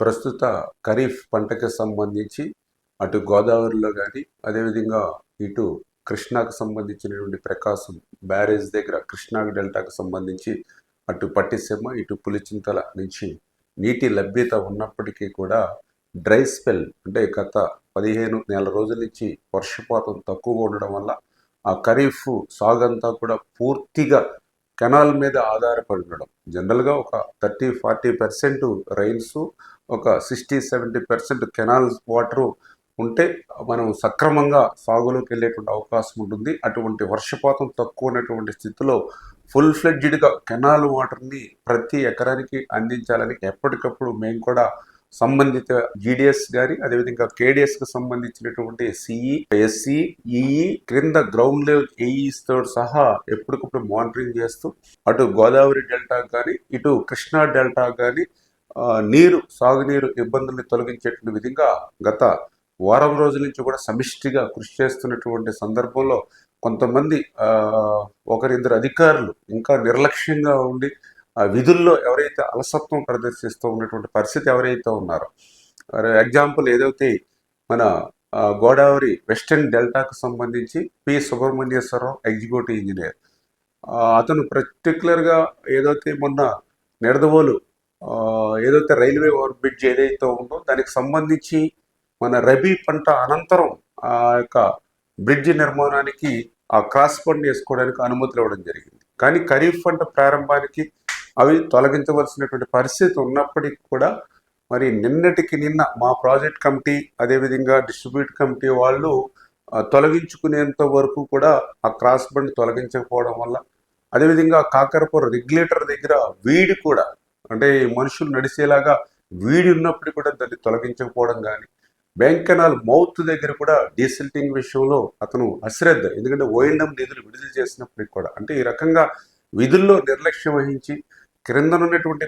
ప్రస్తుత ఖరీఫ్ పంటకి సంబంధించి అటు గోదావరిలో కానీ అదేవిధంగా ఇటు కృష్ణాకు సంబంధించినటువంటి ప్రకాశం బ్యారేజ్ దగ్గర కృష్ణా డెల్టాకు సంబంధించి అటు పట్టిసీమ ఇటు పులిచింతల నుంచి నీటి లభ్యత ఉన్నప్పటికీ కూడా డ్రై స్పెల్ అంటే గత పదిహేను నెల రోజుల నుంచి వర్షపాతం తక్కువగా ఉండడం వల్ల ఆ ఖరీఫ్ సాగంతా కూడా పూర్తిగా కెనాల్ మీద ఆధారపడి ఉండడం జనరల్గా ఒక థర్టీ ఫార్టీ పర్సెంట్ రైన్స్ ఒక sixty seventy percent canal water ఉంటే మనం సక్రమంగా సాగులోకి వెళ్ళేటువంటి అవకాశం ఉంటుంది. అటువంటి వర్షపాతం తక్కువ ఉన్నటువంటి స్థితిలో ఫుల్ ఫ్లెడ్జ్డ్గా కెనాల్ వాటర్ని ప్రతి ఎకరానికి అందించాలని ఎప్పటికప్పుడు మేము కూడా సంబంధిత జీడిఎస్ గారి అదేవిధంగా కేడిఎస్కి సంబంధించినటువంటి సిఈ ఎస్సి ఈఈ క్రింద గ్రౌండ్ లెవెల్ ఏఈస్ తోడు సహా ఎప్పటికప్పుడు మానిటరింగ్ చేస్తూ అటు గోదావరి డెల్టా కానీ ఇటు కృష్ణా డెల్టా కానీ నీరు సాగునీరు ఇబ్బందుల్ని తొలగించేటువంటి విధంగా గత వారం రోజుల నుంచి కూడా సమిష్టిగా కృషి చేస్తున్నటువంటి సందర్భంలో కొంతమంది ఒకరిద్దరు అధికారులు ఇంకా నిర్లక్ష్యంగా ఉండి ఆ విధుల్లో ఎవరైతే అలసత్వం ప్రదర్శిస్తూ ఉన్నటువంటి పరిస్థితి ఎవరైతే ఉన్నారో ఎగ్జాంపుల్ ఏదైతే మన గోదావరి వెస్టర్న్ డెల్టాకు సంబంధించి పి సుబ్రహ్మణ్యేశ్వరరావు ఎగ్జిక్యూటివ్ ఇంజనీర్. అతను పర్టికులర్గా ఏదైతే మొన్న నిడదవోలు ఏదైతే రైల్వే ఓవర్ బ్రిడ్జ్ ఏదైతే ఉందో దానికి సంబంధించి మన రబీ పంట అనంతరం ఆ యొక్క బ్రిడ్జ్ నిర్మాణానికి ఆ క్రాస్ పండ్ వేసుకోవడానికి అనుమతులు ఇవ్వడం జరిగింది. కానీ ఖరీఫ్ పంట ప్రారంభానికి అవి తొలగించవలసినటువంటి పరిస్థితి ఉన్నప్పటికీ కూడా మరి నిన్నటికి నిన్న మా ప్రాజెక్ట్ కమిటీ అదేవిధంగా డిస్ట్రిబ్యూట్ కమిటీ వాళ్ళు తొలగించుకునేంత వరకు కూడా ఆ క్రాస్ బండ్ తొలగించకపోవడం వల్ల అదేవిధంగా కాకరపూర్ రెగ్యులేటర్ దగ్గర వీడి కూడా అంటే మనుషులు నడిచేలాగా వీడి ఉన్నప్పుడు కూడా దాన్ని తొలగించకపోవడం కానీ బ్యాంక్ కెనాల్ మౌత్ దగ్గర కూడా డీసిల్టింగ్ విషయంలో అతను అశ్రద్ధ ఎందుకంటే ఓఎండం నిధులు విడుదల చేసినప్పటికి కూడా అంటే ఈ రకంగా విధుల్లో నిర్లక్ష్యం వహించి క్రిందనున్నటువంటి